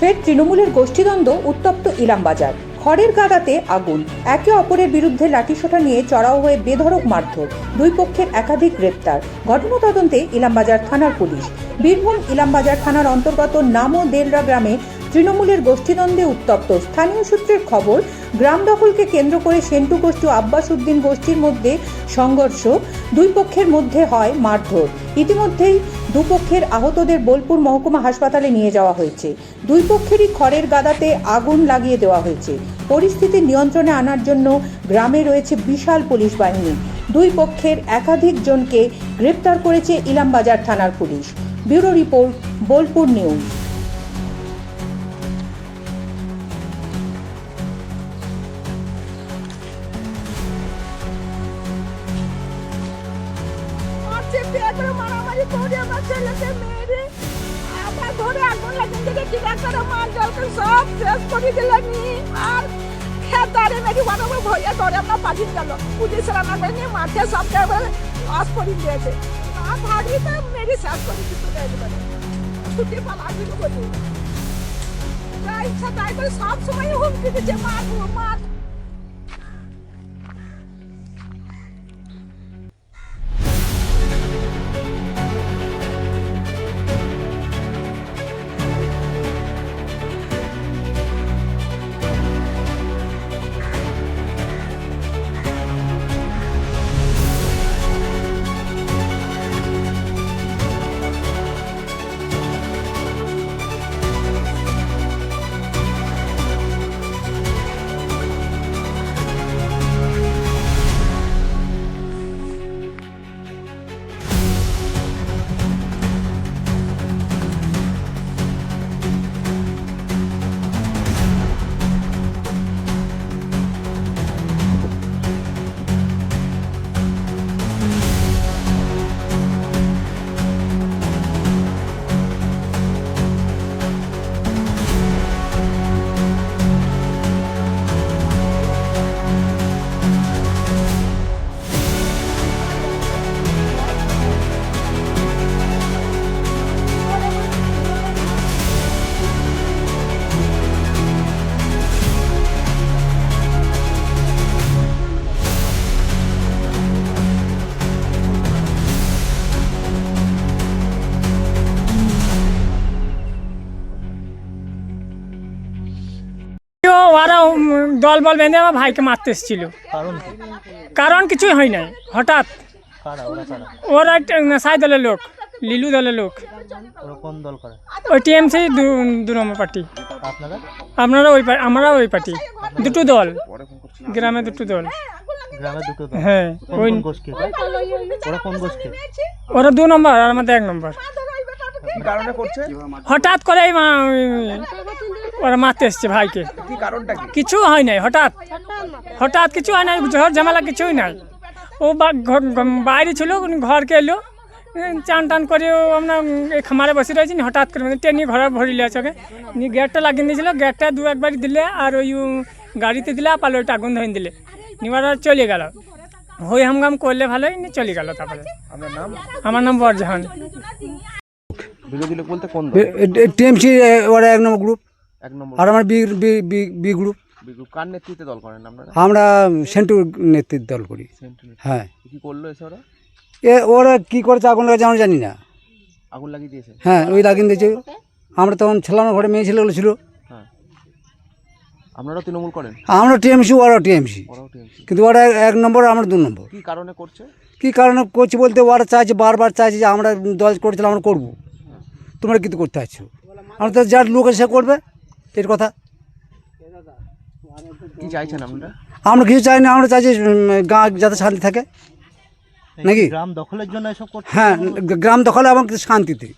ফের তৃণমূলের গোষ্ঠীদ্বন্দ্ব উত্তপ্ত ইলামবাজার। খড়ের গাদাতে আগুন। একে অপরের বিরুদ্ধে লাঠিসোঁটা নিয়ে চড়াও হয়ে বেধড়ক মারধর। দুই পক্ষের একাধিক গ্রেপ্তার। ঘটনা তদন্তে ইলামবাজার থানার পুলিশ। বীরভূম ইলামবাজার থানার অন্তর্গত নামো দেলরা গ্রামে তৃণমূলের গোষ্ঠীদ্বন্দ্বে উত্তপ্ত। স্থানীয় সূত্রের খবর, গ্রাম দখলকে কেন্দ্র করে সেন্টু গোষ্ঠী আব্বাস উদ্দিন গোষ্ঠীর মধ্যে সংঘর্ষ দুই পক্ষের মধ্যে হয় মারধর। ইতিমধ্যেই দুপক্ষের আহতদের বোলপুর মহকুমা হাসপাতালে নিয়ে যাওয়া হয়েছে। দুই পক্ষেরই খড়ের গাদাতে আগুন লাগিয়ে দেওয়া হয়েছে। পরিস্থিতি নিয়ন্ত্রণে আনার জন্য গ্রামে রয়েছে বিশাল পুলিশ বাহিনী। দুই পক্ষের একাধিক জনকে গ্রেপ্তার করেছে ইলামবাজার থানার police. Bureau report, Bolpur news. মারামারি করে আমার ছেলেকে মেরে। আমার ঘরে আগুন লাগিয়ে দিলে কিনা করে মার জলকে সব শেষ করে দিলেন আর খেতারে মেরি বানাবো ভয়ে ধরে আমরা পাঠিয়ে গেল পুলিশ রান্না করে নিয়ে মাঠে সবকে লস করে দিয়েছে। না ভাগি তো মেরি শেষ করে দিতে একবারে। ছুটি পালা দিল বলি যা ইচ্ছা তাই করে সব সময় হুমকি দিচ্ছে, মার মার। দল বল বেঁধে আমার ভাইকে মারতে এসেছিল। কারণ কিছুই হয় নাই হঠাৎ। ওরা একটা সাই দলের লোক লিলু দলের লোক। ওরা কোন দল করে? ওই টিএমসি দু নম্বর পার্টি। আপনারা? আপনারা ওই আমরা ওই পার্টি। দুটো দল গ্রামে দুটো দল। হ্যাঁ ওই ওরা দু নম্বর আর আমাদের এক নম্বর। হঠাৎ করে ওরা মারতে এসছে ভাইকে। কিছু হয় নাই হঠাৎ। হঠাৎ কিছু হয় নাই ঝড় ঝামেলা কিছুই নাই। ও বা- ঘ- ঘ- বাইরে ছিল ঘরকে এলো। চান টান করে ও আমরা এই খামারে বসে রয়েছি নি হঠাৎ করে মানে টেনে ঘরে ভরিলে চোখে নি গেটটা লাগিয়ে দিয়েছিল গেটটা দু একবার দিলে আর ওই গাড়িতে দিলে আর ওইটা আগুন ধরে দিলে। নিবার চলে গেল। হই হামগাম করলে ভালোই নি চলে গেল তারপরে। আমার নাম বরজাহান। বিরোধী লোক বলতে কোন টিএমসি ওরা এক নম্বর গ্রুপ এক নম্বর আর আমার B B B B group B group কার নেতৃত্বে দল করেন আপনারা? আমরা সেন্টুর নেতৃত্ব দল করি। সেন্ট্রাল হ্যাঁ। কি করল এসে ওরা? এ ওরা কী করেছে আগুন লাগাচ্ছে আমরা জানি না। আগুন লাগিয়ে দিয়েছে? হ্যাঁ ওই লাগিয়ে দিয়েছে। আমরা তখন ছিলাম না, ঘরে মেয়ে ছেলেগুলো ছিল। হ্যাঁ। আপনারাও তৃণমূল করেন? আমরা টিএমসি ওরা টিএমসি। ওরাও টিএমসি। কিন্তু ওরা এক- এক নম্বর আমরা দু নম্বর। কি কারণে করছে? কী কারণে করছি বলতে ওরা চাইছে বারবার চাইছে যে আমরা দল করেছিলাম আমরা করব। তোমরা কিন্তু করতে পারছ আমরা তো যার লোক সে করবে। এর কথা? কি চাইছেন আপনারা? আমরা কিছু চাই না আমরা চাইছি গা যাতে শান্তি থাকে। নাকি? গ্রাম দখলের জন্য এসব করছে? হ্যাঁ গ্রাম দখলে এবং শান্তিতে।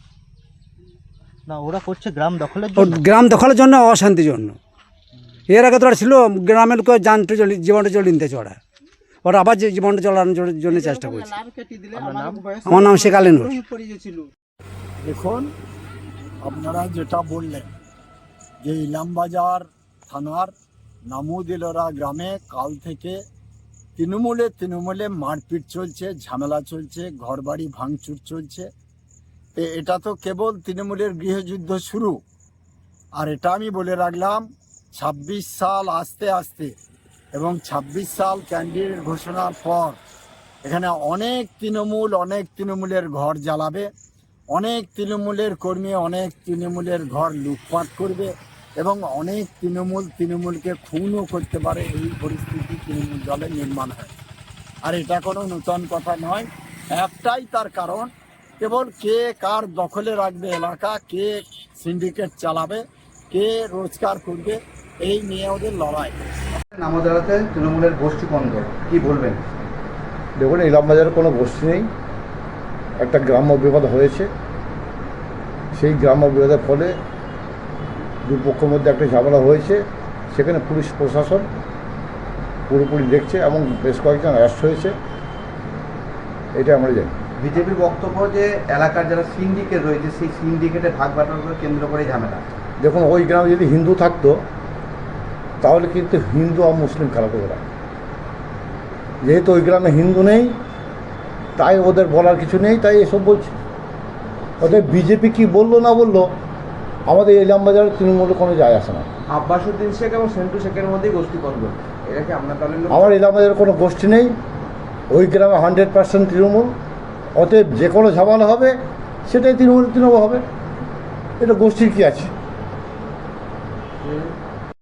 না ওরা করছে গ্রাম দখলের জন্য। গ্রাম দখলের জন্য অশান্তির জন্য। এর আগে তো ওরা ছিল গ্রামের লোক জানতে চলি জীবনটা চলে নিতেছে ওরা। ওরা আবার যে জীবনটা চলানোর জন্য- জন্য চেষ্টা করছে। আমার নাম শেখ আলী নূর। দেখুন আপনারা যেটা বললেন যে ইলামবাজার থানার নামুদিলরা গ্রামে কাল থেকে তৃণমূলে তৃণমূলে মারপিট চলছে, ঝামেলা চলছে, ঘরবাড়ি ভাঙচুর চলছে। এটা তো কেবল তৃণমূলের গৃহযুদ্ধ শুরু। আর এটা আমি বলে রাখলাম, ছাব্বিশ সাল আস্তে আস্তে এবং ছাব্বিশ সাল ক্যান্ডিডেট ঘোষণার পর এখানে অনেক তৃণমূল, অনেক তৃণমূলের ঘর জ্বালাবে, অনেক তৃণমূলের কর্মী, অনেক তৃণমূলের ঘর লুটপাট করবে। এবং অনেক তৃণমূল তৃণমূলকে খুনও করতে পারে এই পরিস্থিতি তৃণমূল দলে নির্মাণ হয়। আর এটা কোনো নূতন কথা নয় একটাই তার কারণ কেবল কে কার দখলে রাখবে এলাকা কে সিন্ডিকেট চালাবে কে রোজগার করবে এই নিয়ে ওদের লড়াই। নামদারাতে তৃণমূলের গোষ্ঠী বন্ধ কি বলবেন? দেখুন ইলামবাজারে কোনো গোষ্ঠী নেই একটা গ্রাম্য বিবাদ হয়েছে। সেই গ্রাম্য বিবাদের ফলে দুই পক্ষের মধ্যে একটা ঝামেলা হয়েছে সেখানে পুলিশ প্রশাসন পুরোপুরি দেখছে এবং বেশ কয়েকজন অ্যারেস্ট হয়েছে। এটা আমরা জানি। বিজেপির বক্তব্য যে এলাকার যারা সিন্ডিকেট রয়েছে সেই সিন্ডিকেটে ভাগ বাটোয়ারাকে কেন্দ্র করে ঝামেলা। দেখুন ওই গ্রামে যদি হিন্দু থাকতো তাহলে কিন্তু হিন্দু আর মুসলিম খেলা করে ওরা যেহেতু ওই গ্রামে হিন্দু নেই তাই ওদের বলার কিছু নেই তাই এসব বলছে। ওদের বিজেপি কি বলল না বলল আমাদের এলাম বাজার তৃণমূলে কোনো যায় আসে না। আব্বাসুদ্দিন শেখ এবং সেন্টু শেখের মধ্যেই গোষ্ঠী করবে এটা কি আপনার দলের আমার ইলামবাজারের কোনো গোষ্ঠী নেই। ওই গ্রামে হান্ড্রেড পার্সেন্ট তৃণমূল। অতএব যে কোনো ঝামেলা হবে সেটাই তৃণমূল তৃণমূল হবে। এটা গোষ্ঠীর কি আছে?